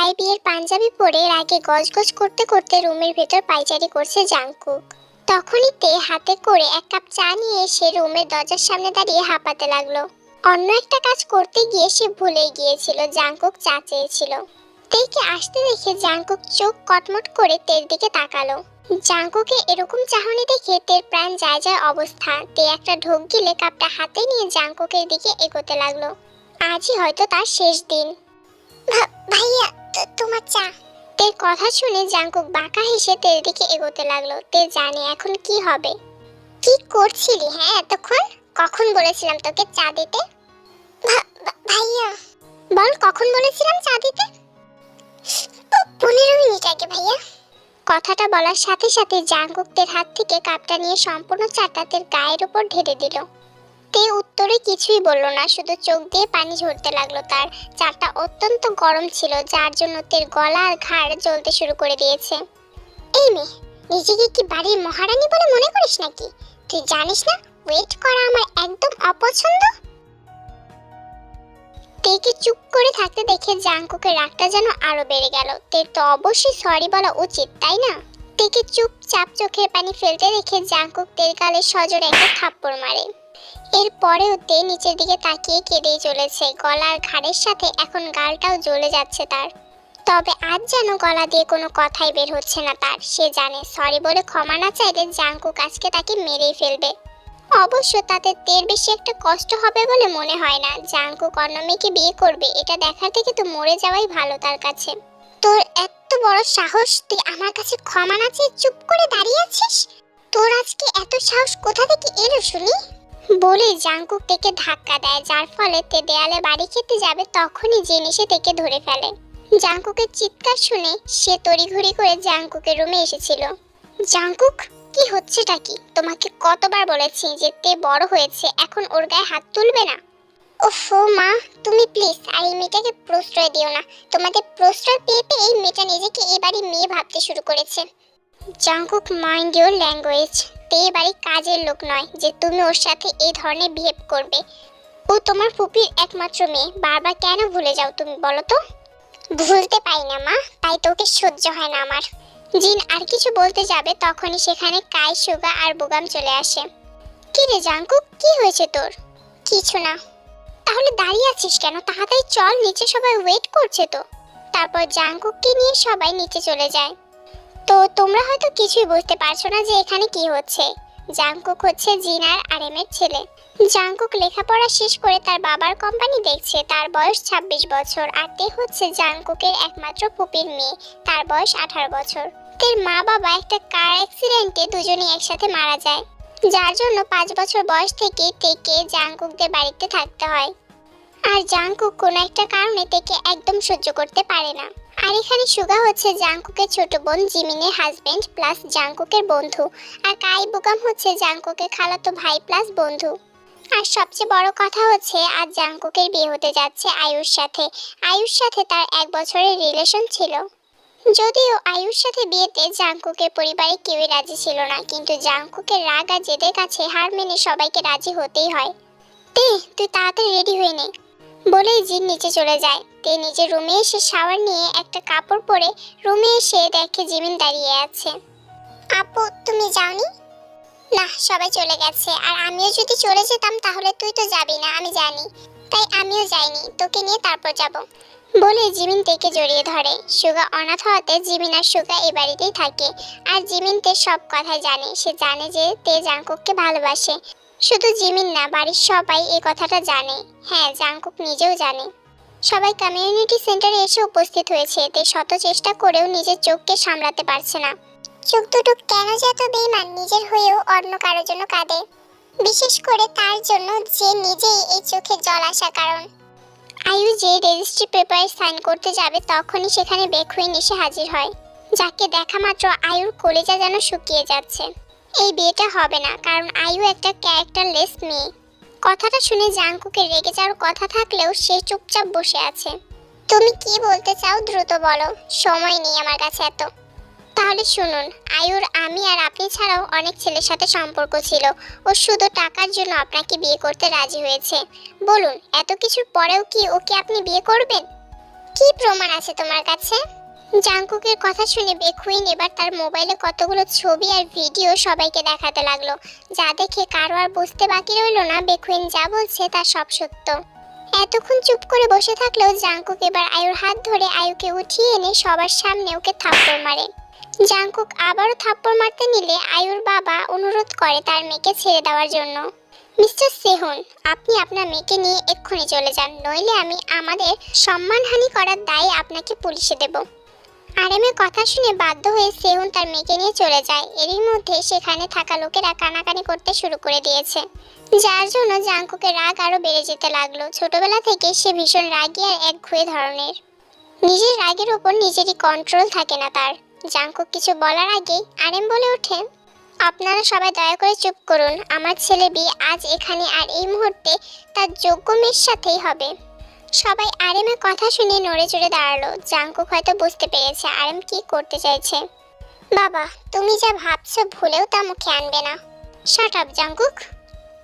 গায়ে বিয়ের পাঞ্জাবি পরে রাগে গজগজ করতে করতে রুমের ভেতর পাইচারি করছে জাংকুক। তখনই তে হাতে করে এক কাপ চা নিয়ে এসে রুমের দরজার সামনে দাঁড়িয়ে হাঁপাতে লাগল। অন্য একটা কাজ করতে গিয়ে সে ভুলেই গিয়েছিল, জাংকুক চা চেয়েছিল। তেকে আসতে দেখে জাংকুক চোখ কটমট করে তের দিকে তাকালো। জাংকুকে এরকম চাহনি দেখে তের প্রাণ যায় যায় অবস্থা। তে একটা ঢোক গিলে কাপটা হাতে নিয়ে জাংকুকের দিকে এগোতে লাগল। আজই হয়তো তার শেষ দিন। ভাইয়া তোমার চা। তের কথা শুনে জাংকুক বাঁকা হেসে তের দিকে এগোতে লাগল। তে জানে এখন কি হবে। কি করছিলি হ্যাঁ এতক্ষণ? কখন বলেছিলাম তোকে চা দিতে? ভাইয়া। বল, কখন বলেছিলাম চা দিতে? পনেরো মিনিট আগে, ভাইয়া। কথাটা বলার সাথে সাথে জাংকুকদের হাত থেকে কাপটা নিয়ে সম্পূর্ণ চাটা তের গায়ের উপর ঢেলে দিল। তে উত্তরে কিছুই বলল না, শুধু চোখ দিয়ে পানি ঝরতে লাগল তার। চাটা অত্যন্ত গরম ছিল, যার জন্য তের গলা আর ঘাড় জ্বলতে শুরু করে দিয়েছে। এই মেয়ে, নিজেকে কি বাড়ির মহারানী বলে মনে করিস নাকি? তুই জানিস না ওয়েট করা আমার একদম অপছন্দ? তেকে চুপ করে থাকতে দেখে জাংকুকের রাগটা যেন আরও বেড়ে গেল। তের তো অবশ্যই সরি বলা উচিত, তাই না? তেকে চুপচাপ চোখের পানি ফেলতে দেখে জাংকুক তের গালে সজোরে একটা থাপ্পড় মারে। এরপরেও তে নিচের দিকে তাকিয়ে কেঁদেই চলেছে। গলার ঘাড়ের সাথে এখন গালটাও জ্বলে যাচ্ছে তার। তবে আজ যেন গলা দিয়ে কোনো কথাই বের হচ্ছে না তার। সে জানে, সরি বলে ক্ষমা না চাইলে জাংকুক আজকে তাকে মেরেই ফেলবে। অবশ্য তাতে তের বেশি একটা কষ্ট হবে বলে মনে হয় না। জাঙ্কু মেয়েকে বিয়ে করবে, এটা দেখার থেকে তো মরে যাওয়াই ভালো তার কাছে। তোর এত বড় সাহস, তুই আমার কাছে ক্ষমা না চেয়ে চুপ করে দাঁড়িয়ে আছিস? তোর আজকে এত সাহস কোথা থেকে এলো শুনি? বলে জাংকুক তেকে ধাক্কা দেয়, যার ফলে তে দেয়ালে বাড়ি খেতে যাবে তখনই জেনে সে তেকে ধরে ফেলে। জাংকুকের চিৎকার শুনে সে তড়িঘড়ি করে জাংকুকের রুমে এসেছিল। জাংকুক, কি হচ্ছেটা কি? তোমাকে কতবার বলেছি যে তে বড় হয়েছে, এখন ওর গায়ে হাত তুলবে না? ওফো মা, তুমি প্লিজ আর এই মেয়েটাকে প্রশ্রয় দিও না। তোমাদের প্রশ্রয় পেয়ে পেয়ে এই মেয়েটা নিজেকে এবারই মেয়ে ভাবতে শুরু করেছে। জাংকুক মাইন্ড ইউর ল্যাঙ্গুয়েজ তে এবারে কাজের লোক নয় যে তুমি ওর সাথে এই ধরনের বিহেভ করবে। ও তোমার ফুপির একমাত্র মেয়ে। বারবার কেন ভুলে যাও তুমি বলো তো? ভুলতে পাই না মা, তাই তোকে সহ্য হয় না আমার। জিন আর কিছু বলতে যাবে তখনই সেখানে কাই, সুগা আর বুগাম চলে আসে। কি রে জাঙ্কুক কি হয়েছে তোর? কিছু না। তাহলে দাঁড়িয়ে আছিস কেন? তাড়াতাড়ি চল, নিচে সবাই ওয়েট করছে তো। তারপর জাঙ্কুককে নিয়ে সবাই নিচে চলে যায়। তো তোমরা হয়তো কিছুই বুঝতে পারছ না যে এখানে কি হচ্ছে। জাংকুক হচ্ছে জিনার আর এর ছেলে। জাংকুক লেখাপড়া শেষ করে তার বাবার কোম্পানি দেখছে। তার বয়স ২৬ বছর আর তে হচ্ছে জাংকুকের একমাত্র পুপির মেয়ে। তার বয়স আঠারো বছর। তের মা বাবা একটা কার অ্যাক্সিডেন্টে দুজনেই একসাথে মারা যায়। যার জন্য পাঁচ বছর বয়স থেকে তেকে জাংকুকদের বাড়িতে থাকতে হয়। আর জাংকুক কোনো একটা কারণে তেকে একদম সহ্য করতে পারে না। আর এখানে সুগা হচ্ছে জাংকুকের ছোট বোন জিমিনের হাজবেন্ড প্লাস জাংকুকের বন্ধু। আর কাই বুকাম হচ্ছে জাংকুকের খালাতো ভাই প্লাস বন্ধু। আর সবচেয়ে বড় কথা হচ্ছে আজ জাংকুকের বিয়ে হতে যাচ্ছে আয়ুর সাথে। আয়ুর সাথে তার এক বছরের রিলেশন ছিল। যদিও আয়ুর সাথে বিয়েতে জাংকুকের পরিবারে কেউই রাজি ছিল না, কিন্তু জাংকুকের রাগ আর জেদের কাছে হার মেনে সবাইকে রাজি হতেই হয়। তে, তুই তাড়াতাড়ি রেডি হয়ে নে। বলেই জিন নিচে চলে যায়। তে নিজের রুমে এসে শাওয়ার নিয়ে একটা কাপড় পরে রুমে এসে দেখে জিমিন দাঁড়িয়ে আছে। আপু, তুমি যাওনি? না, সবাই চলে গেছে। আর আমিও যদি চলে যেতাম তাহলে তুই তো যাবি না, আমি জানি। তাই আমিও যাইনি, তোকে নিয়ে তারপর যাব। বলে জিমিন তেকে জড়িয়ে ধরে। সুগা অনাথ হওয়াতে জিমিন আর সুগা এই বাড়িতেই থাকে। আর জিমিন তে সব কথা জানে। সে জানে যে তে জাংকুককে ভালোবাসে। শুধু জিমিন না, বাড়ির সবাই এই কথাটা জানে। হ্যাঁ জাংকুক নিজেও জানে। সবাই কমিউনিটি সেন্টারে এসে উপস্থিত হয়েছে। তে শত চেষ্টা করেও নিজের চোখকে সামলাতে পারছে না। চোখ দুটো কেন যে এত বেইমান, নিজের হয়েও অন্য কারোর জন্য কাঁদে। বিশেষ করে তার জন্য যে নিজেই এই চোখে জল আসা কারণ। আয়ু যে রেজিস্ট্রি পেপারে সাইন করতে যাবে, তখনই সেখানে বেখুইন এসে হাজির হয়। যাকে দেখা মাত্র আয়ুর কলেজা যেন শুকিয়ে যাচ্ছে। এই বিয়েটা হবে না, কারণ আয়ু একটা ক্যারেক্টারলেস মেয়ে। কথাটা শুনে জাঙ্কুকে রেগে যাওয়ার কথা থাকলেও সে চুপচাপ বসে আছে। তুমি কি বলতে চাও দ্রুত বলো, সময় নেই আমার কাছে এত। তাহলে শুনুন আয়ুর আমি আর আপনি ছাড়াও অনেক ছেলের সাথে সম্পর্ক ছিল। ও শুধু টাকার জন্য আপনাকে বিয়ে করতে রাজি হয়েছে। বলুন, এত কিছুর পরেও কি ওকে আপনি বিয়ে করবেন? কি প্রমাণ আছে তোমার কাছে? জাংকুকের কথা শুনে বেকুইন এবার তার মোবাইলে কতগুলো ছবি আর ভিডিও সবাইকে দেখাতে লাগল। যা দেখে কারও আর বুঝতে বাকি রইল না, বেকুইন যা বলছে তা সব সত্য। এতক্ষণ চুপ করে বসে থাকলেও জাংকুক, এবার আয়ুর হাত ধরে আয়ুকে উঠিয়ে এনে সবার সামনে ওকে থাপ্পড় মারে। জাংকুক আবারও থাপ্পড় মারতে নিলে আয়ুর বাবা অনুরোধ করে তার মেয়েকে ছেড়ে দেওয়ার জন্য। মিস্টার সেহুন, আপনি আপনার মেয়েকে নিয়ে এক্ষুনি চলে যান, নইলে আমি আমাদের সম্মানহানি করার দায়ে আপনাকে পুলিশে দেব। আরেমের কথা শুনে বাধ্য হয়ে সেহুন তার মেয়েকে নিয়ে চলে যায়। এরই মধ্যে সেখানে থাকা লোকেরা কানাকানি করতে শুরু করে দিয়েছে। যার জন্য জাংকুকের রাগ আরও বেড়ে যেতে লাগল। ছোটবেলা থেকে সে ভীষণ রাগী আর একঘুয়ে ধরনের। নিজের রাগের ওপর নিজেরই কন্ট্রোল থাকে না তার। জাংকুক কিছু বলার আগেই আরেম বলে ওঠে, আপনারা সবাই দয়া করে চুপ করুন। আমার ছেলে বিয়ে আজ এখানে আর এই মুহূর্তে তার যোগ্য মেয়ের সাথেই হবে। সবাই আরেমের কথা শুনে নড়ে চড়ে দাঁড়াল। জাংকুক হয়তো বুঝতে পেরেছে আরেম কি করতে চাইছে। বাবা, তুমি যা ভাবছ ভুলেও তা মুখে আনবে না। শাট আপ জাংকুক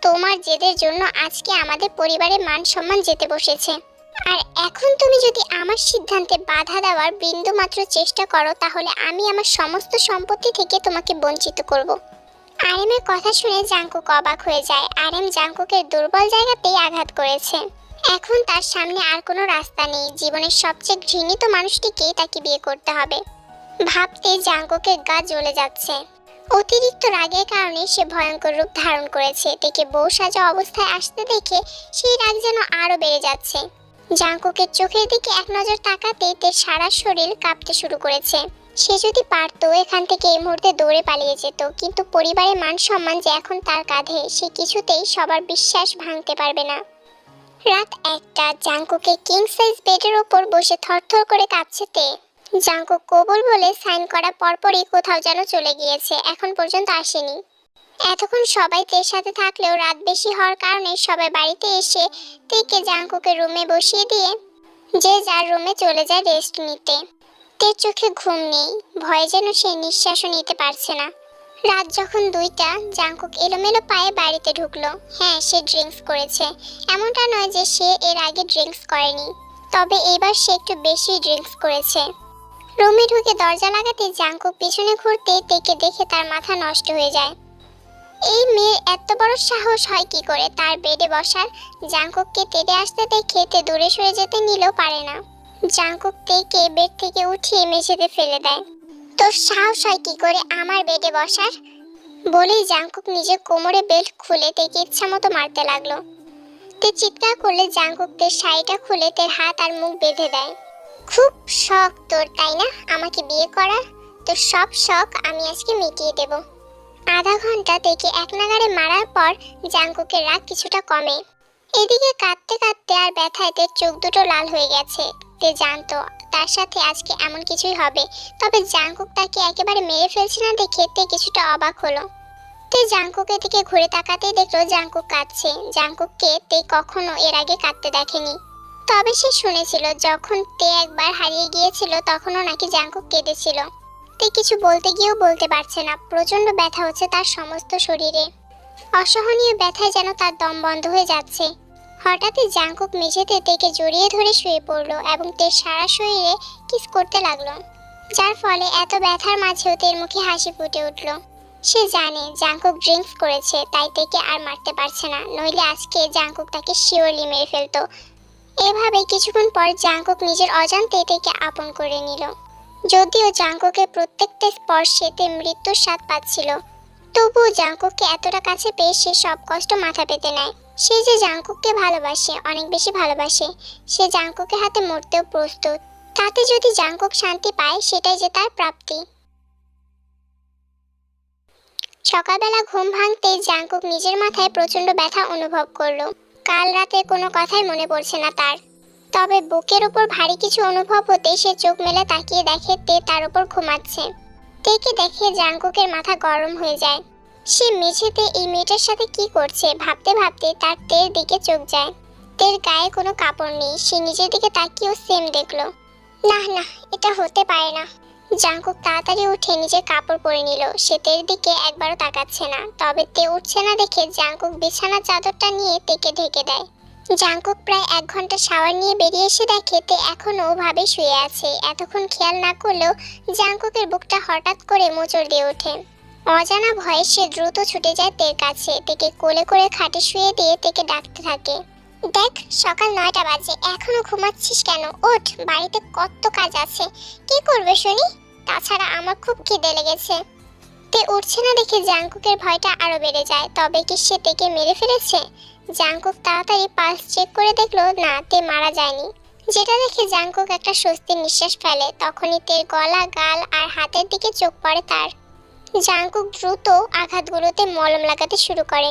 তোমার জেদের জন্য আজকে আমাদের পরিবারের মান সম্মান যেতে বসেছে। আর এখন তুমি যদি আমার সিদ্ধান্তে বাধা দেওয়ার বিন্দু মাত্র চেষ্টা করো, তাহলে আমি আমার সমস্ত সম্পত্তি থেকে তোমাকে বঞ্চিত করব। আরেমের কথা শুনে জাঙ্কুক অবাক হয়ে যায়। আরেম জাংকুকের দুর্বল জায়গাতেই আঘাত করেছে। এখন তার সামনে আর কোনো রাস্তা নেই। জীবনের সবচেয়ে ঘৃণিত মানুষটিকেই তাকে বিয়ে করতে হবে। ভাবতে জাংকুকের গা জ্বলে যাচ্ছে। অতিরিক্ত রাগের কারণে সে ভয়ঙ্কর রূপ ধারণ করেছে। তেকে বউ সাজা অবস্থায় আসতে দেখে সেই রাগ যেন আরও বেড়ে যাচ্ছে। জাংকুকের চোখের দিকে এক নজর তাকাতে তার সারা শরীর কাঁপতে শুরু করেছে। সে যদি পারতো, এখান থেকে এই মুহূর্তে দৌড়ে পালিয়ে যেত। কিন্তু পরিবারের মান সম্মান যে এখন তার কাঁধে, সে কিছুতেই সবার বিশ্বাস ভাঙতে পারবে না। রাত একটা জাংকুকে কিং সাইজ বেডের ওপর বসে থরথর করে কাঁপছে তে। জাংকুক কবল বলে সাইন করা পরপরই কোথাও যেন চলে গিয়েছে, এখন পর্যন্ত আসেনি। এতক্ষণ সবাই তের সাথে থাকলেও রাত বেশি হওয়ার কারণে সবাই বাড়িতে এসে তেকে জাংকুকে রুমে বসিয়ে দিয়ে যে যার রুমে চলে যায় রেস্ট নিতে। তের চোখে ঘুম নেই, ভয়ে যেন সে নিঃশ্বাসও নিতে পারছে না। রাত যখন দুইটা, জাংকুক এলোমেলো পায়ে বাড়িতে ঢুকলো। হ্যাঁ সে ড্রিঙ্কস করেছে। এমনটা নয় যে সে এর আগে ড্রিঙ্কস করেনি। তবে এবার সে একটু বেশি ড্রিঙ্কস করেছে। রুমে ঢুকে দরজা লাগাতে জাংকুক পিছনে ঘুরতে তেকে দেখে তার মাথা নষ্ট হয়ে যায়। এই মেয়ের এত বড় সাহস হয় কি করে? তার বেডে বসার। জাংকুককে তেড়ে আসতে দেখে তে দূরে সরে যেতে নিলেও পারে না। জাংকুক তেকে বেড থেকে উঠিয়ে মেঝেতে ফেলে দেয়। তোর সাহস হয় কি করে আমার বেডে বসার? বলেই জাংকুক নিজের কোমরে বেল্ট খুলে তেকে ইচ্ছা মতো মারতে লাগল। তে চিৎকার করলে জাংকুক তের শাড়িটা খুলে তের হাত আর মুখ বেঁধে দেয়। খুব শখ তোর, তাই না? আমাকে বিয়ে করার? তোর সব শখ আমি আজকে মিটিয়ে দেব। আধা ঘণ্টা থেকে এক নাগারে মারার পর জাংকুকের রাগ কিছুটা কমে। এদিকে কাঁদতে কাঁদতে আর ব্যথায় তের চোখ দুটো লাল হয়ে গেছে। তে জানতো তার সাথে আজকে এমন কিছুই হবে। তবে জাংকুক তাকে একেবারে মেরে ফেলছে না দেখে তে কিছুটা অবাক হলো। তে জাংকুকের দিকে ঘুরে তাকাতেই দেখল জাংকুক কাঁদছে। জাংকুককে তে কখনো এর আগে কাঁদতে দেখেনি। তবে সে শুনেছিল, যখন তে একবার হারিয়ে গিয়েছিল, তখনও নাকি জাংকুক কেঁদেছিল। তে কিছু বলতে গিয়েও বলতে পারছে না। প্রচণ্ড ব্যথা হচ্ছে তার সমস্ত শরীরে। অসহনীয় ব্যথায় যেন তার দম বন্ধ হয়ে যাচ্ছে। হঠাৎই জাংকুক মেঝেতে তেকে জড়িয়ে ধরে শুয়ে পড়ল এবং তের সারা শরীরে কিস করতে লাগল। যার ফলে এত ব্যথার মাঝেও তের মুখে হাসি ফুটে উঠল। সে জানে জাংকুক ড্রিঙ্কস করেছে, তাই তেকে আর মারতে পারছে না, নইলে আজকে জাংকুক তাকে শিওরলি মেরে ফেলতো। এভাবে কিছুক্ষণ পর জাংকুক নিজের অজান্তে তেকে আপন করে নিল। যদিও জাংকুকের প্রত্যেকটা স্পর্শে তে মৃত্যুর স্বাদ পাচ্ছিল, তবুও জাংকুককে এতটা কাছে পেয়ে সে সব কষ্ট মাথা পেতে নেয়। সে যে জাংকুককে ভালোবাসে, অনেক বেশি ভালোবাসে, সে জাংকুকের হাতে মরতেও প্রস্তুত। তাতে যদি জাংকুক শান্তি পায়, সেটাই যে তার প্রাপ্তি। সকালবেলা ঘুম ভাঙতে জাংকুক নিজের মাথায় প্রচণ্ড ব্যথা অনুভব করল। কাল রাতে কোনো কথাই মনে পড়ছে না তার। তবে বুকের উপর ভারী কিছু অনুভব হতে সে চোখ মেলে তাকিয়ে দেখে, তে তার উপর ঘুমাচ্ছে। তেকে দেখে জাংকুকের মাথা গরম হয়ে যায়। সে মেঝেতে এই মেয়েটার সাথে কি করছে ভাবতে ভাবতে তার তের দিকে চোখ যায়। তের গায়ে কোনো কাপড় নেই, সে নিজের দিকে তাকিয়েও সেম দেখল। না না, এটা হতে পারে না। জাংকুক তাড়াতাড়ি উঠে নিজের কাপড় পরে নিল। সে তের দিকে একবারও তাকাচ্ছে না, তবে তে উঠছে না দেখে জাংকুক বিছানার চাদরটা নিয়ে তেকে ঢেকে দেয়। জাংকুক প্রায় এক ঘণ্টা শাওয়ার নিয়ে বেরিয়ে এসে দেখে তে এখনও ওভাবে শুয়ে আছে। এতক্ষণ খেয়াল না করলেও জাঙ্কুকের বুকটা হঠাৎ করে মোচড় দিয়ে ওঠে। অজানা ভয়ে সে দ্রুত ছুটে যায় তের কাছে। তেকে কোলে করে খাটে শুয়ে দিয়ে তেকে ডাকতে থাকে। দেখ, সকাল নয়টা বাজে, এখনও ঘুমাচ্ছিস কেন? ওঠ, বাড়িতে কত কাজ আছে। কি করবে শুনি? তাছাড়া আমার খুব খিদে লেগেছে। তে উঠছে না দেখে জাংকুকের ভয়টা আরও বেড়ে যায়। তবে কি সে তেকে মেরে ফেলেছে? জাংকুক তাড়াতাড়ি পালস চেক করে দেখল, না, তে মারা যায়নি। যেটা দেখে জাংকুক একটা স্বস্তির নিঃশ্বাস ফেলে। তখনই তের গলা, গাল আর হাতের দিকে চোখ পড়ে তার। জাংকুক দ্রুত আঘাতগুলোতে মলম লাগাতে শুরু করে।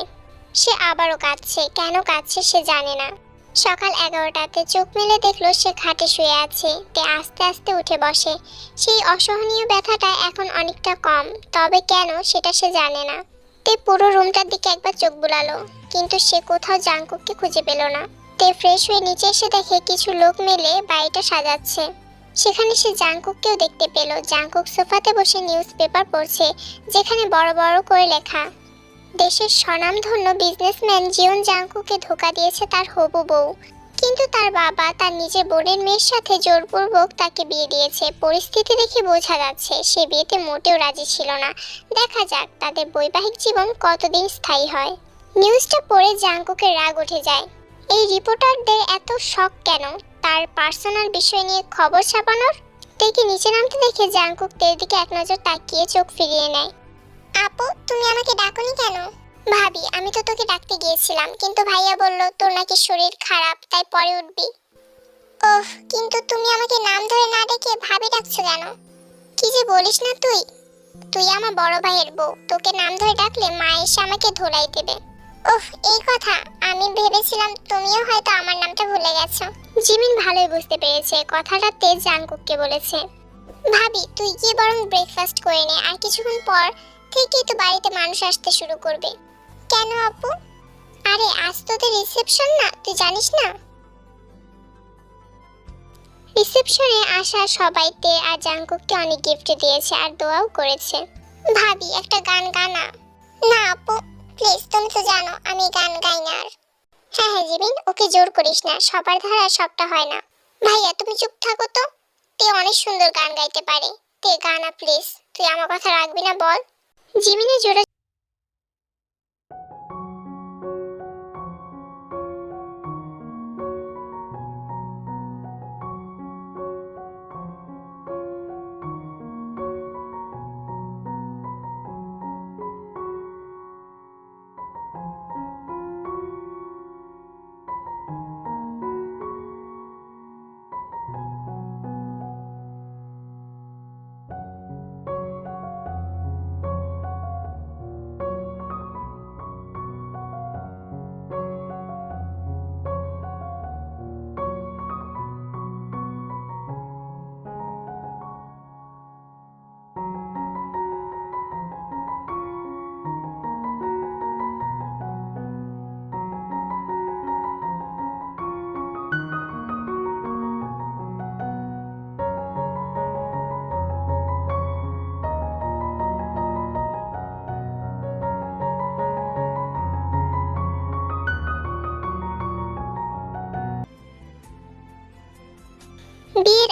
সে আবারও কাঁদছে। কেন কাঁদছে সে জানে না। সকাল এগারোটাতে চোখ মেলে দেখল সে খাটে শুয়ে আছে। তে আস্তে আস্তে উঠে বসে। সেই অসহনীয় ব্যথাটা এখন অনেকটা কম। তবে কেন সেটা সে জানে না। তে পুরো রুমটার দিকে একবার চোখ বুলালো। কিন্তু সে কোথাও জাংকুককে খুঁজে পেল না। তে ফ্রেশ হয়ে নিচে এসে দেখে কিছু লোক মিলে বাড়িটা সাজাচ্ছে। সেখানে সে জাংকুককেও দেখতে পেল। জাংকুক সোফাতে বসে নিউজ পেপার পড়ছে, যেখানে বড় বড় করে লেখা, দেশের স্বনামধন্য বিজনেসম্যান জিওন জাংকুকে ধোকা দিয়েছে তার হবু বউ। কিন্তু তার বাবা, তার নিজের বোনের মেয়ের সাথে জোরপূর্বক তাকে বিয়ে দিয়েছে। পরিস্থিতি দেখে বোঝা যাচ্ছে, সে বিয়েতে মোটেও রাজি ছিল না। দেখা যাক তাদের বৈবাহিক জীবন কতদিন স্থায়ী হয়। নিউজটা পড়ে জাংকুকের রাগ উঠে যায়। এই রিপোর্টারদের এত শখ কেন? তার পার্সোনাল বিষয় নিয়ে খবর ছাপানোর তেকে নিচে নামতে দেখে জাংকুক তের দিকে এক নজর তাকিয়ে চোখ ফিরিয়ে নেয়। আপু, তুমি আমাকে ডাকনি কেন? ভাবি, আমি তো তোকে ডাকতে গিয়েছিলাম, কিন্তু ভাইয়া বলল তোর নাকি শরীর খারাপ, তাই পরে উঠবি। ওহ, কিন্তু তুমি আমাকে নাম ধরে না ডেকে ভাবি ডাকছো কেন? কি যে বলিস না তুই? তুই আমার বড় ভাইয়ের বউ, তোকে নাম ধরে ডাকলে মা এসে আমাকে ধোলাই দেবে। ওহ এই কথা। আমি ভেবেছিলাম তুমিও হয়তো আমার নামটা ভুলে গেছো। জিমিন ভালোই বুঝতে পেরেছে, কথাটা তেজ জাংকুককে বলেছে। ভাবি, তুই গিয়ে বরং ব্রেকফাস্ট করে নে, আর কিছুক্ষণ পর থেকেই তো বাড়িতে মানুষ আসতে শুরু করবে। কেন আপু? আরে, আজ তোদের রিসেপশন না? তুই জানিস না? রিসেপশনে আসা সবাইতে আর জাংকুককে অনেক গিফট দিয়েছে আর দোয়াও করেছে। ভাবি, একটা গান গানা না, আপু। প্লিজ, তুমি তো জানো, আমি গান গাই না আর। হ্যাঁ হ্যাঁ জিবিন ওকে জোর করিস না, সবার ধারা সবটা হয় না। ভাইয়া, তুমি চুপ থাকো তো। তে অনেক সুন্দর গান গাইতে পারে। তে, গানা, প্লিজ, তুই আমার কথা রাখবি না, বল। জিমিনে জোরে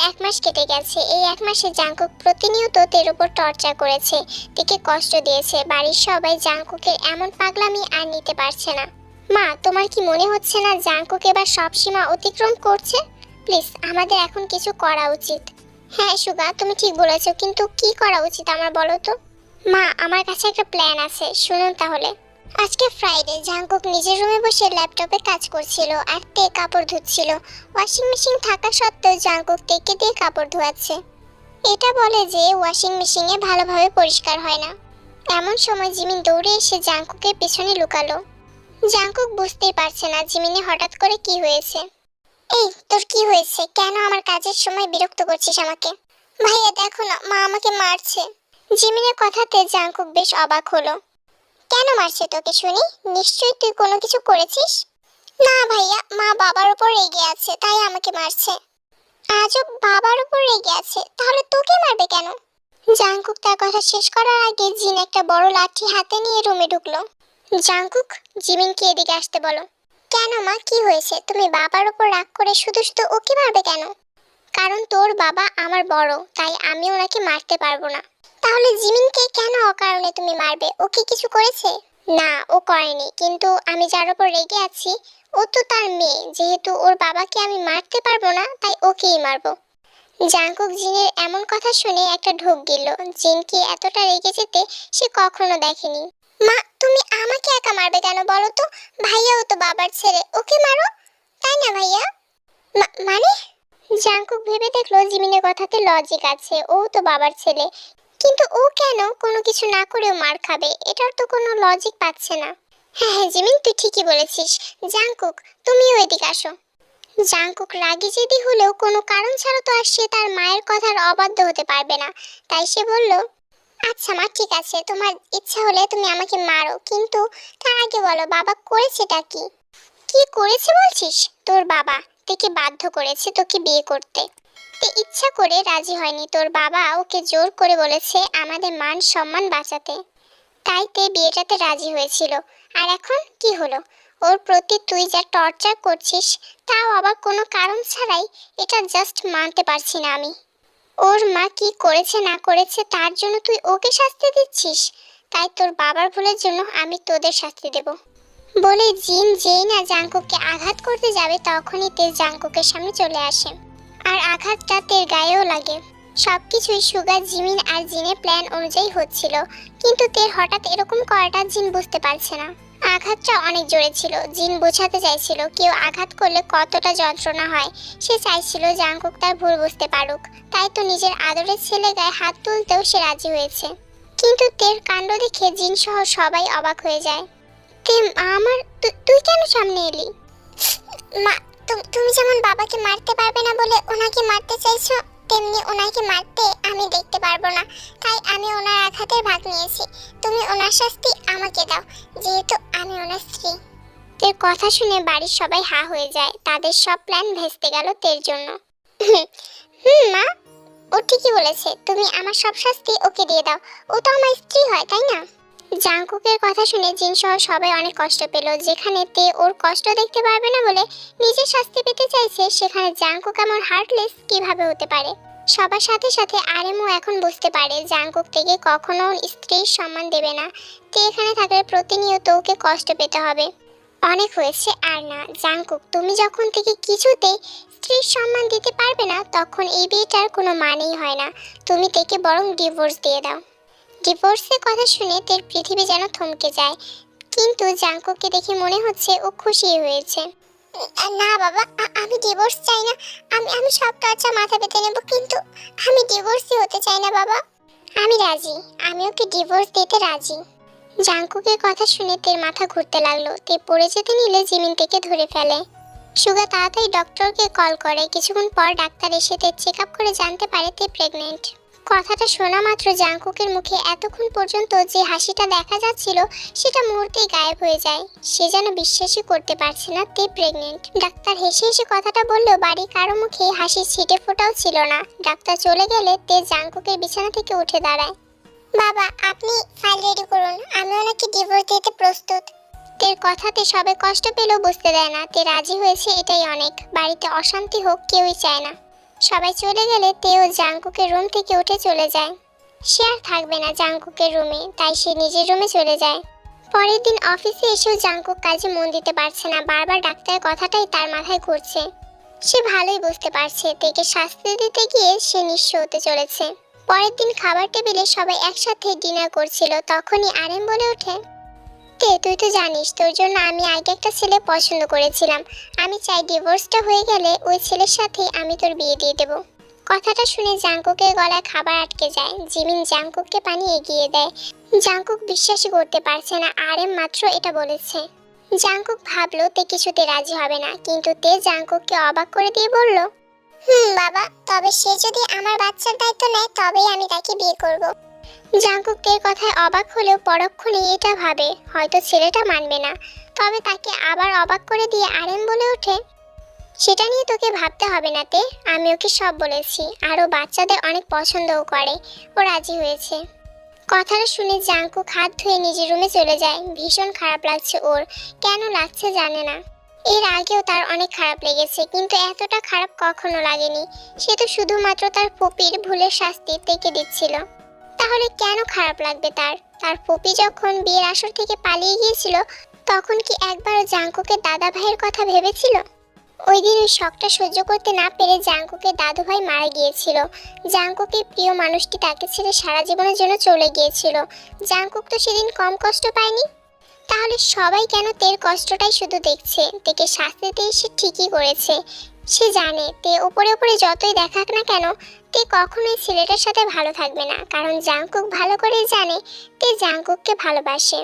এক মাস কেটে গেছে। এই এক মাসে জাংকুক প্রতিনিয়ত তের উপর টর্চার করেছে, তেকে কষ্ট দিয়েছে। বাড়ির সবাই জাংকুকের এমন পাগলামি আর নিতে পারছে না। মা, তোমার কি মনে হচ্ছে না জাংকুক এবার সব সীমা অতিক্রম করছে? প্লিজ, আমাদের এখন কিছু করা উচিত। হ্যাঁ সুগা, তুমি ঠিক বলেছ, কিন্তু কি করা উচিত আমার বলো তো? মা, আমার কাছে একটা প্ল্যান আছে। শুনুন তাহলে। আজকে ফ্রাইডে জাংকুক নিজের রুমে বসে ল্যাপটপে কাজ করছিল আর তে কাপড় ধুচ্ছিল। ওয়াশিং মেশিন থাকা সত্ত্বেও জাংকুক তেকে দিয়ে কাপড় ধোয়াচ্ছে। এটা বলে যে ওয়াশিং মেশিনে ভালোভাবে পরিষ্কার হয় না। এমন সময় জিমিন দৌড়ে এসে জাংকুকের পেছনে লুকালো। জাংকুক বুঝতেই পারছে না জিমিনে হঠাৎ করে কি হয়েছে। এই, তোর কি হয়েছে? কেন আমার কাজের সময় বিরক্ত করছিস আমাকে? ভাইয়া, দেখো না, মা আমাকে মারছে। জিমিনের কথাতে জাংকুক বেশ অবাক হলো। কেন মারছে তোকে, শুনি? নিশ্চয়ই তুই কোনো কিছু করেছিস? না ভাইয়া, মা বাবার উপর রেগে আছে, তাই আমাকে মারছে। আজও বাবার উপর রেগে আছে, তাহলে তোকে মারবে কেন? জাংকুক তার কথা শেষ করার আগে জিন একটা বড় লাঠি হাতে নিয়ে রুমে ঢুকলো। জাংকুক, জিমিনকে এদিকে আসতে বলো। কেন মা, কি হয়েছে? তুমি বাবার উপর রাগ করে শুধু শুধু ওকে মারবে কেন? কারণ তোর বাবা আমার বড়, তাই আমি ওনাকে মারতে পারব না। তাহলে জিমিনকে কেন অকারণে তুমি মারবে? ও কি কিছু করেছে? না, ও করেনি। কিন্তু আমি যার উপর রেগে আছি, ও তো তার মেয়ে। যেহেতু ওর বাবাকে আমি মারতে পারব না, তাই ওকেই মারবো। জাঙ্কুক জিনের এমন কথা শুনে একটা ঢোক গেল জিনকে এতটা রেগে যেতে সে কখনো দেখেনি। মা, তুমি আমাকে একা মারবে কেন বলো তো? ভাইয়া ও তো বাবার ছেলে। ওকে মারো? তাই না ভাইয়া? মানে? জাঙ্কুক ভেবে দেখল জিমিনের কথাতে লজিক আছে। ও তো বাবার ছেলে। কিন্তু ও কেন? কোনো কিছু না করেও মার খাবে। এটার তো কোনো লজিক পাচ্ছে না। হ্যাঁ হ্যাঁ জিমিন, তুই ঠিকই বলেছিস। জাঙ্কুক তুমিও এদিকে আসো। জাঙ্কুক রাগি জেদি হলেও কোনো কারণ ছাড়া তো আর সে তার মায়ের কথার অবাধ্য হতে পারবে না। তাই সে বলল আচ্ছা মা, ঠিক আছে। তোমার ইচ্ছা হলে তুমি আমাকে মারো। কিন্তু তার আগে বলো, বাবা করেছেটা কি? কি করেছে বলছিস? তোর বাবা। তোকে বাধ্য করেছে তোকে বিয়ে করতে। তে ইচ্ছা করে রাজি হয়নি। তোর বাবা ওকে জোর করে বলেছে আমাদের মান সম্মান বাঁচাতে। তাই তে বিয়েটাতে রাজি হয়েছিল। আর এখন কি হলো? ওর প্রতি তুই যা টর্চার করছিস, তাও আবার কোনো কারণ ছাড়াই এটা জাস্ট মানতে পারছি না আমি। ওর মা কি করেছে না করেছে তার জন্য তুই ওকে শাস্তি দিচ্ছিস? তাই তোর বাবার ভুলের জন্য আমি তোদের শাস্তি দেব। বলে জিন যেই না জাঙ্কুককে আঘাত করতে যাবে, তখনই তে জাঙ্কুকের সামনে চলে আসে। আর আঘাতটা তের গায়েও লাগে। সবকিছুই সুগা জিমিন আর জিনের প্ল্যান অনুযায়ী হচ্ছিল, কিন্তু তের হঠাৎ এরকম করাটা জিন বুঝতে পারছে না। আঘাতটা অনেক জোরে ছিল, জিন বোঝাতে চাইছিল কেউ আঘাত করলে কতটা যন্ত্রণা হয়, সে চাইছিল জাঙ্কুক তার ভুল বুঝতে পারুক, তাই তো নিজের আদরের ছেলে গায়ে হাত তুলতেও সে রাজি হয়েছে। কিন্তু তের কাণ্ড দেখে জিন সহ সবাই অবাক হয়ে যায়। তে, আমার তুই কেন সামনে এলি? মা তুমি যেমন বাবাকে মারতে পারবে না বলে ওনাকে মারতে চাইছো তেমনি ওনাকে মারতে আমি দেখতে পারব না। তাই আমি ওনার আঘাতের ভাগ নিয়েছি। তুমি ওনার শাস্তি আমাকে দাও যেহেতু আমি ওনার স্ত্রী। তের কথা শুনে বাড়ির সবাই হা হয়ে যায়। তাদের সব প্ল্যান ভেস্তে গেল তের জন্য। হুম মা। ও ঠিকই বলেছে। তুমি আমার সব শাস্তি ওকে দিয়ে দাও। ও তো আমার স্ত্রী হয় তাই না? জাংকুকের কথা শুনে জিন সহ সবাই অনেক কষ্ট পেল। যেখানে তে ওর কষ্ট দেখতে পারবে না বলে নিজে শাস্তি পেতে চাইছে, সেখানে জাংকুক এমন হার্টলেস কীভাবে হতে পারে? সবার সাথে সাথে আরেমও এখন বুঝতে পারে জাংকুক থেকে কখনো স্ত্রীর সম্মান দেবে না। তে এখানে থাকলে প্রতিনিয়ত ওকে কষ্ট পেতে হবে। অনেক হয়েছে আর না, জাংকুক, তুমি যখন থেকে কিছুতে স্ত্রীর সম্মান দিতে পারবে না, তখন এই বিয়েটার কোনো মানেই হয় না। তুমি তেকে বরং ডিভোর্স দিয়ে দাও। ডিভোর্সের কথা শুনে তের পৃথিবী যেন থমকে যায়। কিন্তু জাঙ্কুকে দেখে মনে হচ্ছে ও খুশি হয়েছে। না বাবা আমি ডিভোর্স চাই না। আমি আমি সব টর্চা মাথা পেতে নেব, কিন্তু আমি ডিভোর্সই হতে চাই না বাবা। আমি রাজি, আমি ওকে ডিভোর্স দিতে রাজি। জাঙ্কুকের কথা শুনে তের মাথা ঘুরতে লাগল। তে পড়ে যেতে নিলে জিমিন থেকে ধরে ফেলে। সুগা তাড়াতাড়ি ডক্টরকে কল করে। কিছুক্ষণ পর ডাক্তার এসে তের চেক আপ করে জানতে পারে তে প্রেগনেন্ট কথাটা শোনা মাত্র জাঙ্কুকের মুখে এতক্ষণ পর্যন্ত যে হাসিটা দেখা যাচ্ছিল, সেটা মুহূর্তেই গায়েব হয়ে যায়। সে যেন বিশ্বাসই করতে পারছে না তে প্রেগনেন্ট। ডাক্তার হেসে হেসে কথাটা বললেও বাড়ি কারও মুখে হাসির ছিটে ফোটাও ছিল না। ডাক্তার চলে গেলে তে জাঙ্কুকের বিছানা থেকে উঠে দাঁড়ায়। বাবা, আপনি ফাইল রেডি করুন। আমি ওনাকে ডিভোর্স দিতে প্রস্তুত। তের কথাতে সবে কষ্ট পেলেও বুঝতে দেয় না। তে রাজি হয়েছে এটাই অনেক। বাড়িতে অশান্তি হোক, কেউই চায় না। সবাই চলে গেলে তেও জাঙ্কুকের রুম থেকে উঠে চলে যায়। সে আর থাকবে না জাঙ্কুকের রুমে, তাই সে নিজের রুমে চলে যায়। পরের দিন অফিসে এসেও জাঙ্কুক কাজে মন দিতে পারছে না, বারবার ডাক্তারের কথাটাই তার মাথায় ঘুরছে। সে ভালোই বুঝতে পারছে তেকে শাস্তি দিতে গিয়ে সে নিঃস্ব হতে চলেছে। পরের দিন খাবার টেবিলে সবাই একসাথে ডিনার করছিল, তখনই আরেম বলে ওঠে তে তুই তো জানিস, তোর জন্য আমি আগে একটা ছেলে পছন্দ করেছিলাম। আমি চাই ডিভোর্সটা হয়ে গেলে ওই ছেলের সাথে আমি তোর বিয়ে দিয়ে দেবো। কথাটা শুনে জাঙ্কুকের গলায় খাবার আটকে যায়। জিমিন জাঙ্কুককে পানি এগিয়ে দেয়। জাঙ্কুক বিশ্বাসই করতে পারছে না, আর এম মাত্র এটা বলেছে। জাঙ্কুক ভাবলো তে কিছুতে রাজি হবে না, কিন্তু তে জাঙ্কুককে অবাক করে দিয়ে বলল, হুম, বাবা, তবে সে যদি আমার বাচ্চার দায়িত্ব নেয়, তবেই আমি তাকে বিয়ে করব। জাঙ্কুক তের কথায় অবাক হলেও পরক্ষণে এটা ভাবে, হয়তো ছেলেটা মানবে না। তবে তাকে আবার অবাক করে দিয়ে আরেম বলে ওঠে, সেটা নিয়ে তোকে ভাবতে হবে না তে, আমি ওকে সব বলেছি আর ও বাচ্চাদের অনেক পছন্দও করে, ও রাজি হয়েছে। কথাটা শুনে জাঙ্কুক হাত ধুয়ে নিজের রুমে চলে যায়। ভীষণ খারাপ লাগছে ওর, কেন লাগছে জানে না। এর আগেও তার অনেক খারাপ লেগেছে, কিন্তু এতটা খারাপ কখনো লাগেনি। সে তো শুধুমাত্র তার পপির ভুলের শাস্তি থেকে দিচ্ছিল। তাহলে কেন খারাপ লাগবে তার? তার পপি যখন বিয়ের আসর থেকে পালিয়ে গিয়েছিল, তখন কি একবার জাঙ্কুকে দাদা ভাইয়ের কথা ভেবেছিল? ওই দিন ওই শখটা সহ্য করতে না পেরে জাঙ্কুকে দাদু ভাই মারা গিয়েছিল। জাঙ্কুকের প্রিয় মানুষটি তাকে ছেড়ে সারা জীবনের জন্য চলে গিয়েছিল। জাঙ্কুক তো সেদিন কম কষ্ট পায়নি। তাহলে সবাই কেন তের কষ্টটাই শুধু দেখছে? তেকে শাস্তিতেই সে ঠিকই করেছে। সে জানে, তে ওপরে ওপরে যতই দেখাক না কেন তে কখনোই ছেলেটার সাথে ভালো থাকবে না। কারণ জাংকুক ভালো করেই জানে তে জাংকুককে ভালোবাসে।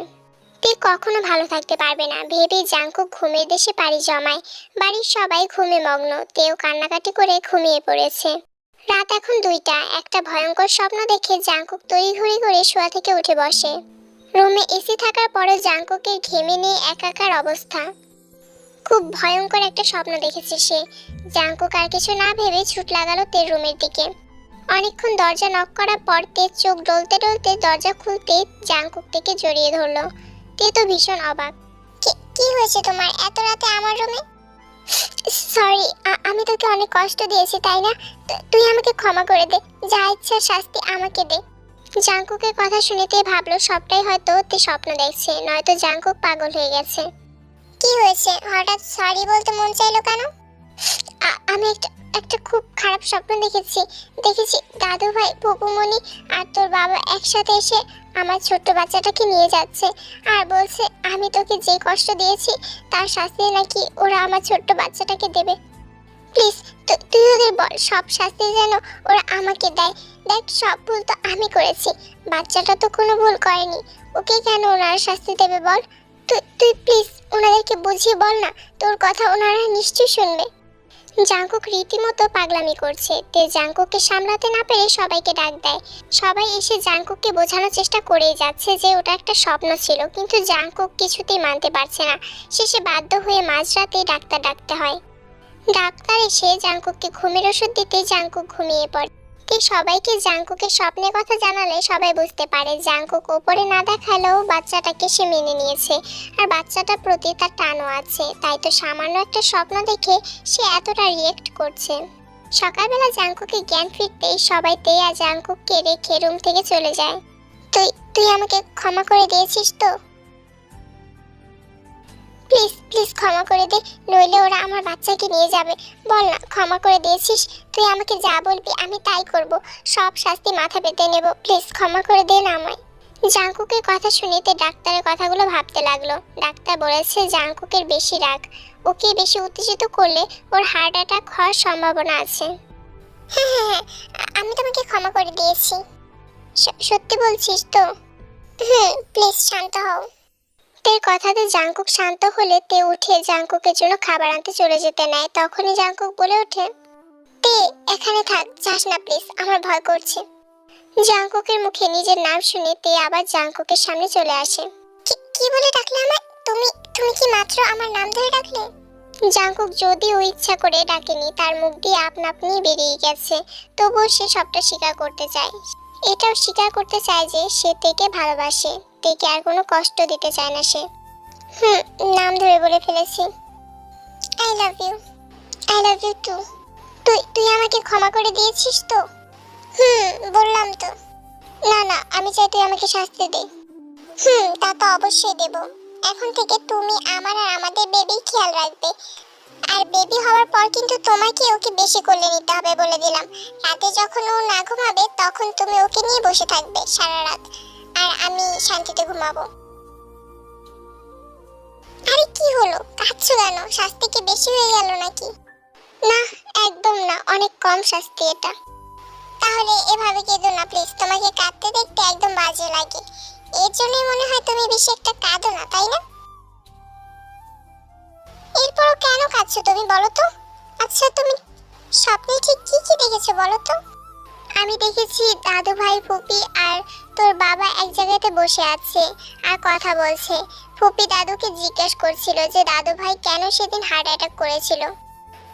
তে কখনো ভালো থাকতে পারবে না। ভেবে জাংকুক ঘুমের দেশে পাড়ি জমায়। বাড়ির সবাই ঘুমে মগ্ন। তেও কান্নাকাটি করে ঘুমিয়ে পড়েছে। রাত এখন দুইটা। একটা ভয়ঙ্কর স্বপ্ন দেখে জাংকুক তড়িঘড়ি করে শোয়া থেকে উঠে বসে। রুমে এসি থাকার পরে জাংকুকের ঘেমে নিয়ে একাকার অবস্থা। খুব ভয়ঙ্কর একটা স্বপ্ন দেখেছে সে। জাংকুক আর কিছু না ভেবে ছুট লাগালো তের রুমের দিকে। অনেকক্ষণ দরজা নক করার পর তে চোখ ডলতে ডলতে দরজা খুলতে জাংকুক থেকে জড়িয়ে ধরলো। তে তো ভীষণ অবাক। "কি- হয়েছে তোমার? এত রাতে আমার রুমে? সরি আমি তোকে অনেক কষ্ট দিয়েছি, তাই না? তুই আমাকে ক্ষমা করে দে। যা ইচ্ছা শাস্তি আমাকে দে। জাঙ্কুকের কথা শুনেতে ভাবলো, সবটাই হয়তো তে স্বপ্ন দেখছে, নয়তো জাংকুক পাগল হয়ে গেছে। কি হয়েছে? হঠাৎ সরি বলতে মন চাইলো কেন? আমি একটা একটা খুব খারাপ স্বপ্ন দেখেছি। দেখেছি দাদু ভাই, পুপুমণি আর তোর বাবা একসাথে এসে আমার ছোট্ট বাচ্চাটাকে নিয়ে যাচ্ছে আর বলছে, আমি তোকে যে কষ্ট দিয়েছি, তার শাস্তি নাকি ওরা আমার ছোট্ট বাচ্চাটাকে দেবে। প্লিজ তুই ওদের বল, সব শাস্তি যেন ওরা আমাকে দেয়। দেখ, সব ভুল তো আমি করেছি। বাচ্চাটা তো কোনো ভুল করেনি। ওকে কেন ওনারা শাস্তি দেবে বল? তুই প্লিজ ওনাদেরকে বুঝিয়ে বল না, তোর কথা ওনারা নিশ্চয়ই শুনবে। জাঙ্কুক রীতিমতো পাগলামি করছে, তে জাঙ্কুককে সামলাতে না পেরে সবাইকে ডাক দেয়। সবাই এসে জাঙ্কুককে বোঝানোর চেষ্টা করেই যাচ্ছে যে ওটা একটা স্বপ্ন ছিল, কিন্তু জাঙ্কুক কিছুতেই মানতে পারছে না। শেষে বাধ্য হয়ে মাঝরাতে ডাক্তার ডাকতে হয়। ডাক্তার এসে জাঙ্কুককে ঘুমের ওষুধ দিতে জাঙ্কুক ঘুমিয়ে পড়ে। তে সবাইকে জাঙ্কুকের স্বপ্নের কথা জানালে সবাই বুঝতে পারে জাঙ্কুক ওপরে না দেখালেও বাচ্চাটাকে সে মেনে নিয়েছে। আর বাচ্চাটার প্রতি তার টানও আছে। তাই তো সামান্য একটা স্বপ্ন দেখে সে এতটা রিয়েক্ট করছে। সকালবেলা জাঙ্কুকে জ্ঞান ফিরতেই সবাই তেয়া জাঙ্কুককে রেখে রুম থেকে চলে যায়। তুই তুই আমাকে ক্ষমা করে দিয়েছিস তো? প্লিজ প্লিজ ক্ষমা করে দে, নইলে ওরা আমার বাচ্চাকে নিয়ে যাবে। বল না, ক্ষমা করে দিয়েছিস? তুই আমাকে যা বলবি, আমি তাই করব। সব শাস্তি মাথা পেতে নেব। প্লিজ ক্ষমা করে দে না আমায়। জাঙ্কুকের কথা শুনিতে ডাক্তারের কথাগুলো ভাবতে লাগল। ডাক্তার বলেছে, জাঙ্কুকের বেশি রাগ। ওকে বেশি উত্তেজিত করলে ওর হার্ট অ্যাটাক হওয়ার সম্ভাবনা আছে। হ্যাঁ হ্যাঁ হ্যাঁ আমি তোমাকে ক্ষমা করে দিয়েছি। সত্যি বলছিস তো? হুম প্লিজ শান্ত হও। তের কথাতে জাঙ্কুক শান্ত হলে তে উঠে জাঙ্কুকের জন্য খাবার আনতে চলে যেতে নেয়। তখনই জাঙ্কুক বলে ওঠে, তে, এখানে থাক, যাস না প্লিজ আমার ভয় করছে। জাঙ্কুকের মুখে নিজের নাম শুনে তে আবার জাঙ্কুকের সামনে চলে আসে। "কি- বলে ডাকলে আমায়? তুমি তুমি কি মাত্র আমার নাম ধরে ডাকলে? জাঙ্কুক যদিও ইচ্ছা করে ডাকেনি, তার মুখ দিয়ে আপনা আপনি বেরিয়ে গেছে, তবুও সে সবটা স্বীকার করতে চায়। এটাও স্বীকার করতে চায় যে সে তেকে ভালোবাসে, তেকে আর কোনো কষ্ট দিতে চায় না সে। হুম, নাম ধরে বলে ফেলেছি। I love you I love you too তুই তুই আমাকে ক্ষমা করে দিয়েছিস তো? হুম, বললাম তো। না না, আমি চাই তুই আমাকে শাস্তি দে। হুম, তা তো অবশ্যই দেব। এখন থেকে তুমি আমার আর আমাদের বেবি খেয়াল রাখবে। আর বেবি হওয়ার পর কিন্তু তোমাকে ওকে বেশি কোলে নিতে হবে বলে দিলাম। রাতে যখন ও না ঘুমাবে, তখন তুমি ওকে নিয়ে বসে থাকবে সারা রাত। আর আমি শান্তিতে ঘুমাবো। আরে কি হলো? কাঁদছো কেন? শাস্তি কি বেশি হয়ে গেল নাকি? না, একদম না। অনেক কম শাস্তি এটা। তাহলে এভাবে কেঁদো না প্লিজ তোমাকে কাঁদতে দেখতে একদম বাজে লাগে। এর জন্যই মনে হয় তুমি বেশি একটা কাঁদো না, তাই না? এরপরও কেন কাঁদছো তুমি বলো তো? আচ্ছা তুমি স্বপ্নে ঠিক কি কি দেখেছ বলো তো? আমি দেখেছি দাদু ভাই, ফুপি আর তোর বাবা এক জায়গাতে বসে আছে আর কথা বলছে। ফুপি দাদুকে জিজ্ঞেস করছিল যে দাদু ভাই কেন সেদিন হার্ট অ্যাটাক করেছিল?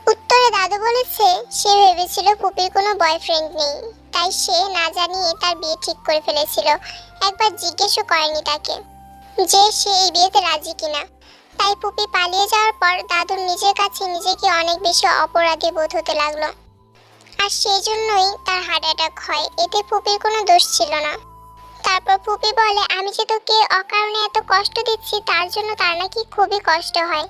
উত্তরে দাদু বলেছে, সে ভেবেছিল ফুপির কোনো বয়ফ্রেন্ড নেই, তাই সে না জানিয়ে তার বিয়ে ঠিক করে ফেলেছিল। একবার জিজ্ঞেসও করেনি তাকে যে সে এই বিয়েতে রাজি কিনা। তাই পুপি পালিয়ে যাওয়ার পর দাদুর নিজের কাছে নিজেকে অনেক বেশি অপরাধী বোধ হতে লাগল। আর সেই জন্যই তার হার্ট অ্যাটাক হয়, এতে পুপির কোনো দোষ ছিল না। তারপর পুপি বলে, আমি যে তোকে অকারণে এত কষ্ট দিচ্ছি, তার জন্য তার নাকি খুবই কষ্ট হয়।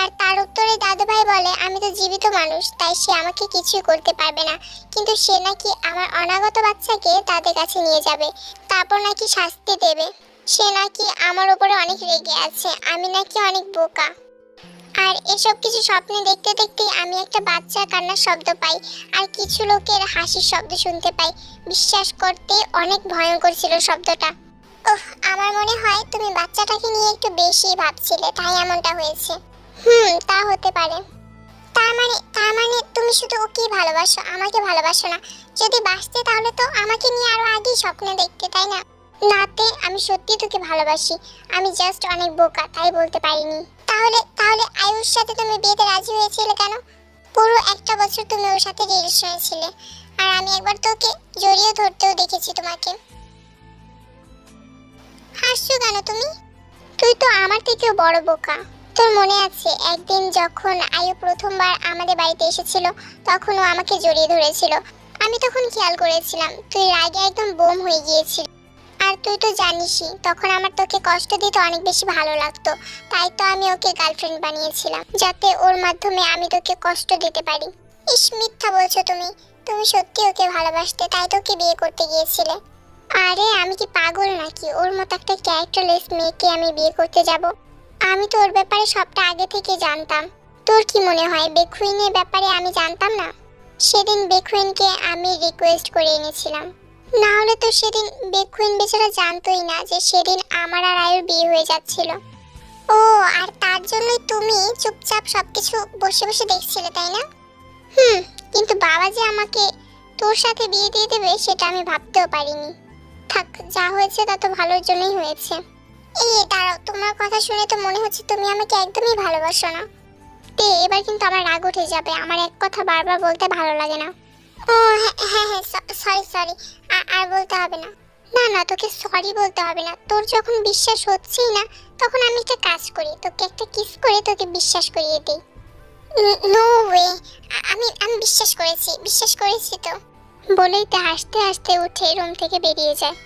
আর তার উত্তরে দাদুভাই বলে, আমি তো জীবিত মানুষ, তাই সে আমাকে কিছুই করতে পারবে না। কিন্তু সে নাকি আমার অনাগত বাচ্চাকে তাদের কাছে নিয়ে যাবে, তারপর নাকি শাস্তি দেবে। সে নাকি আমার উপরে অনেক রেগে আছে, আমি নাকি অনেক বোকা। আর এসব কিছু স্বপ্নে দেখতে দেখতেই আমি একটা বাচ্চা কান্নার শব্দ পাই, আর কিছু লোকের হাসির শব্দ শুনতে পাই। বিশ্বাস করতে অনেক ভয়ঙ্কর ছিল শব্দটা। ওহ, আমার মনে হয় তুমি বাচ্চাটাকে নিয়ে একটু বেশি ভাবছিলে, তাই এমনটা হয়েছে। হুম, তা হতে পারে। তার মানে তার মানে তুমি শুধু ওকেই ভালোবাসো, আমাকে ভালোবাসো না। যদি বাঁচতে তাহলে তো আমাকে নিয়ে আরও আগেই স্বপ্ন দেখতে, তাই না? নাতে, আমি সত্যি তোকে ভালোবাসি। আমি জাস্ট অনেক বোকা, তাই বলতে পারিনি। তাহলে তাহলে আয়ুর সাথে তুমি বিয়েতে রাজি হয়েছিলে কেন? পুরো একটা বছর তুমি ওর সাথে রিলেশনে ছিলে। আর আমি একবার তোকে জড়িয়ে ধরতেও দেখেছি তোমাকে। হাসছো কেন তুমি? তুই তো আমার থেকেও বড় বোকা। তোর মনে আছে, একদিন যখন আয়ু প্রথমবার আমাদের বাড়িতে এসেছিল, তখন ও আমাকে জড়িয়ে ধরেছিল। আমি তখন খেয়াল করেছিলাম, তুই রাগে একদম বোম হয়ে গিয়েছিল। আর তুই তো জানিসই, তখন আমার তোকে কষ্ট দিতে অনেক বেশি ভালো লাগতো। তাই তো আমি ওকে গার্লফ্রেন্ড বানিয়েছিলাম, যাতে ওর মাধ্যমে আমি তোকে কষ্ট দিতে পারি। ইস, মিথ্যা বলছো তুমি। তুমি সত্যি ওকে ভালোবাসতে, তাই তোকে বিয়ে করতে গিয়েছিলে। আরে, আমি কি পাগল নাকি? ওর মতো একটা ক্যারেক্টারলেস মেয়েকে আমি বিয়ে করতে যাব? আমি তো ওর ব্যাপারে সবটা আগে থেকে জানতাম। তোর কি মনে হয়, বেকুইনের ব্যাপারে আমি জানতাম না? সেদিন বেকুইনকে আমি রিকোয়েস্ট করে এনেছিলাম। না হলে তো সেদিন বেকুইন বেচারা জানতোই না যে সেদিন আমার আর আয়ুর বিয়ে হয়ে যাচ্ছিল। ও, আর তার জন্যই তুমি চুপচাপ সবকিছু বসে বসে দেখছিলে, তাই না? হুম, কিন্তু বাবা যে আমাকে তোর সাথে বিয়ে দিয়ে দেবে সেটা আমি ভাবতেও পারিনি। থাক, যা হয়েছে তা তো ভালোর জন্যই হয়েছে। এই, দাঁড়াও, তোমার কথা শুনে তো মনে হচ্ছে তুমি আমাকে একদমই ভালোবাসো না। তে, এবার কিন্তু আমার রাগ উঠে যাবে। আমার এক কথা বারবার বলতে ভালো লাগে না। ও হ্যাঁ হ্যাঁ হ্যাঁ সরি সরি আর বলতে হবে না। না না, তোকে সরি বলতে হবে না। তোর যখন বিশ্বাস হচ্ছেই না, তখন আমি একটা কাজ করি। তোকে একটা কিস করে তোকে বিশ্বাস করিয়ে দিই। নো ওয়ে আমি আমি বিশ্বাস করেছি বিশ্বাস করেছি তো। বলেই তে হাসতে হাসতে উঠে রুম থেকে বেরিয়ে যায়।